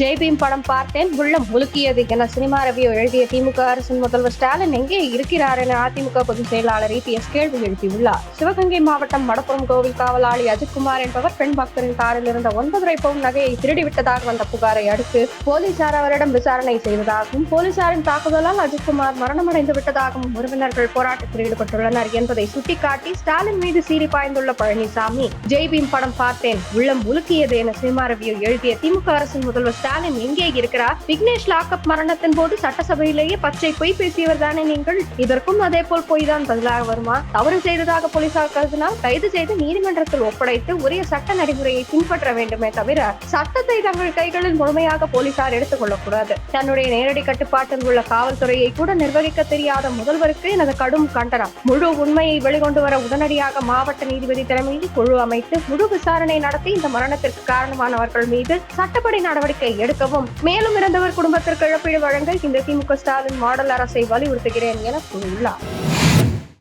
ஜெய்பீம் படம் பார்த்தேன். உள்ளம் முழுக்கியது என சினிமா ரவியோ எழுதிய திமுக அரசின் முதல்வர் ஸ்டாலின் எங்கே இருக்கிறார் என அதிமுக பொதுச் செயலாளர் இபிஎஸ் கேள்வி எழுப்பியுள்ளார். சிவகங்கை மாவட்டம் மடப்புறம் கோவில் காவலாளி அஜித்குமார் என்பவர் பெண் பக்தரின் காரில் இருந்த ஒன்பதரை பவுன் நகையை திருடிவிட்டதாக வந்த புகாரை அடுத்து போலீசார் அவரிடம் விசாரணை செய்ததாகவும் போலீசாரின் தாக்குதலால் அஜித்குமார் மரணமடைந்து விட்டதாகவும் உறவினர்கள் போராட்டத்தில் ஈடுபட்டுள்ளனர் என்பதை சுட்டிக்காட்டி ஸ்டாலின் மீது சீறி பாய்ந்துள்ள பழனிசாமி ஜெய்பீம் படம் பார்த்தேன். உள்ளம் உலுக்கியது என சினிமா ரவியோ எழுதிய திமுக அரசின் முதல்வர் ஸ்டாலின் எங்கே இருக்கிறார்? விக்னேஷ் லாக்அப் மரணத்தின் போது சட்டசபையிலேயே பச்சை பொய் பேசியவர் தானே நீங்கள்? இதற்கும் அதே போல் பொய் தான் பதிலாக வருமா தவறு செய்ததாக போலீசார் கருதினால் கைது செய்து நீதிமன்றத்தில் ஒப்படைத்து உரிய சட்ட நடைமுறையை பின்பற்ற வேண்டுமே தவிர சட்டத்தை தங்கள் கைகளில் முழுமையாக போலீசார் எடுத்துக் கொள்ளக்கூடாது தன்னுடைய நேரடி கட்டுப்பாட்டில் உள்ள காவல்துறையை கூட நிர்வகிக்க தெரியாத முதல்வருக்கு எனது கடும் கண்டனம். முழு உண்மையை வெளிக்கொண்டு வர உடனடியாக மாவட்ட நீதிபதி தலைமையில் குழு அமைத்து முழு விசாரணை நடத்தி இந்த மரணத்திற்கு காரணமானவர்கள் மீது சட்டப்படி நடவடிக்கை எடுக்கவும். மேலும் இறந்தவர் குடும்பத்திற்கு இழப்பீடு வழங்க இந்த திமுக ஸ்டாலின் மாடல் அரசை வலியுறுத்துகிறேன் என கூறியுள்ளார்.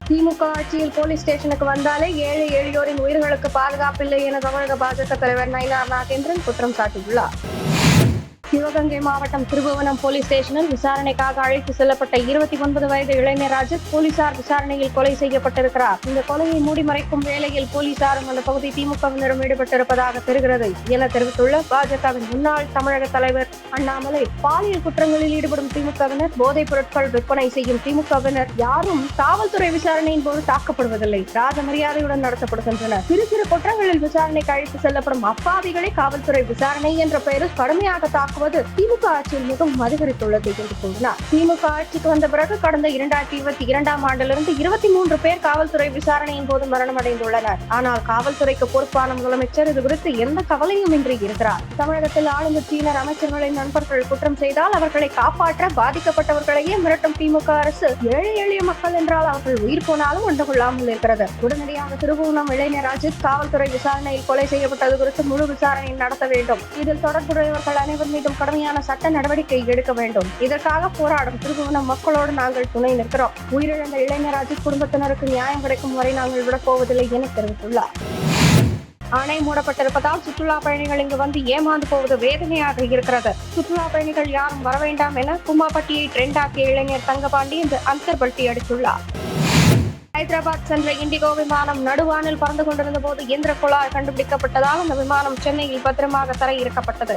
திமுக ஆட்சியில் போலீஸ் ஸ்டேஷனுக்கு வந்தாலே ஏழை எளியோரின் உயிர்களுக்கு பாதுகாப்பில்லை என தமிழக பாஜக தலைவர் நயினார் நாகேந்திரன் குற்றம் சாட்டியுள்ளார். சிவகங்கை மாவட்டம் திருபுவனம் போலீஸ் ஸ்டேஷனில் விசாரணைக்காக அழைத்து செல்லப்பட்ட இருபத்தி ஒன்பது வயது இளைஞர் ராஜத் போலீசார் விசாரணையில் கொலை செய்யப்பட்டிருக்கிறார். இந்த கொலையை மூடி மறைக்கும் வேளையில் போலீசாரும் அந்த பகுதி திமுகவினரும் ஈடுபட்டிருப்பதாக தெரிகிறது. என தெரிவித்துள்ள பாஜகவின் முன்னாள் தமிழக தலைவர் அண்ணாமலை பாலியல் குற்றங்களில் ஈடுபடும் திமுகவினர் போதைப் பொருட்கள் விற்பனை செய்யும் திமுகவினர் யாரும் காவல்துறை விசாரணையின் போது தாக்கப்படுவதில்லை. ராஜ மரியாதையுடன் நடத்தப்படுகின்றனர் சிறு சிறு குற்றங்களில் விசாரணைக்கு அழைத்து செல்லப்படும் அப்பாவிகளை காவல்துறை விசாரணை என்ற பெயரில் கடுமையாக தாக்கும் தாக்குவது திமுக ஆட்சியில் மிகவும் அதிகரித்துள்ளது என்று கூறினார். திமுக ஆட்சிக்கு வந்த பிறகு கடந்த இரண்டாயிரத்தி இருபத்தி இரண்டாம் ஆண்டிலிருந்து இருபத்தி மூன்று பேர் காவல்துறை விசாரணையின் போது மரணமடைந்துள்ளனர். ஆனால் காவல்துறைக்கு பொறுப்பான முதலமைச்சர் இது குறித்து எந்த கவலையும் இன்றி இருக்கிறார். தமிழகத்தில் ஆளுங்கட்சியினர் அமைச்சர்களின் நண்பர்கள் குற்றம் செய்தால் அவர்களை காப்பாற்ற பாதிக்கப்பட்டவர்களையே மிரட்டும் திமுக அரசு ஏழை எளிய மக்கள் என்றால் அவர்கள் உயிர் போனாலும் கண்டுகொள்ளாமல் இருக்கிறது. உடனடியாக திருபுவனம் இளைஞர் அஜித் காவல்துறை விசாரணையில் கொலை செய்யப்பட்டது குறித்து முழு விசாரணை நடத்த வேண்டும். இதில் தொடர்புடையவர்கள் அனைவர் மீதும் கடுமையான சட்ட நடவடிக்கை எடுக்க வேண்டும். இதற்காக போராடும் திருபுவன மக்களோடு நாங்கள் துணை நிற்கிறோம். உயிரிழந்த இளைஞர் அஜித் குடும்பத்தினருக்கு நியாயம் கிடைக்கும் வரை நாங்கள் விடப்போவதில்லை என தெரிவித்துள்ளார். அணை மூடப்பட்டிருப்பதால் சுற்றுலா பயணிகள் இங்கு வந்து ஏமாந்து போவது வேதனையாக இருக்கிறது. சுற்றுலா பயணிகள் யாரும் வர வேண்டாம் என கும்மாப்பட்டியை ட்ரெண்ட் ஆக்கிய இளைஞர் தங்கபாண்டி இன்று அந்தர்பல்ட்டி அடித்துள்ளார். ஹைதராபாத் சென்ற இண்டிகோ விமானம் நடுவானில் பறந்து கொண்டிருந்த போது இயந்திர குழாய் கண்டுபிடிக்கப்பட்டதால் அந்த விமானம் சென்னையில் பத்திரமாக தரையிறக்கப்பட்டது.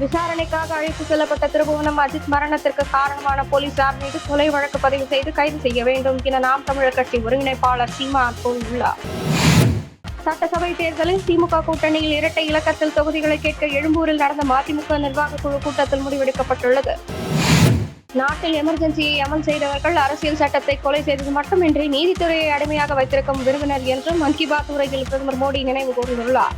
விசாரணைக்காக அழைத்து செல்லப்பட்ட திருபுவனம் அஜித் மரணத்திற்கு காரணமான போலீசார் மீது கொலை வழக்கு பதிவு செய்து கைது செய்ய வேண்டும் என நாம் தமிழர் கட்சி ஒருங்கிணைப்பாளர் சீமான் கூறியுள்ளார் சட்டசபை தேர்தலில் திமுக கூட்டணியில் இரட்டை இலக்கத்தில் தொகுதிகளை கேட்க எழும்பூரில் நடந்த மதிமுக நிர்வாக குழு கூட்டத்தில் முடிவெடுக்கப்பட்டுள்ளது. நாட்டில் எமர்ஜென்சியை அமல் செய்தவர்கள் அரசியல் சட்டத்தை கொலை செய்தது மட்டுமின்றி நீதித்துறையை அடிமையாக வைத்திருக்கும் விருந்தினர் என்றும் மன் கி பாத் உரையில் பிரதமர் மோடி நினைவு கூர்ந்துள்ளார்.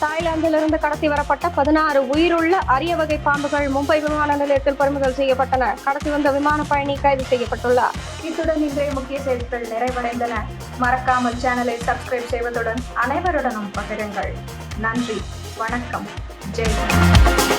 தாய்லாந்திலிருந்து கடத்தி வரப்பட்ட பதினாறு உயிருள்ள அரிய வகை பாம்புகள் மும்பை விமான நிலையத்தில் பறிமுதல் செய்யப்பட்டன. கடத்தி வந்த விமான பயணி கைது செய்யப்பட்டுள்ளார். இத்துடன் இன்றைய முக்கிய செய்திகள் நிறைவடைந்தன. மறக்காமல் சேனலை சப்ஸ்கிரைப் செய்வதுடன் அனைவருடனும் பகிருங்கள். நன்றி. வணக்கம். ஜெய்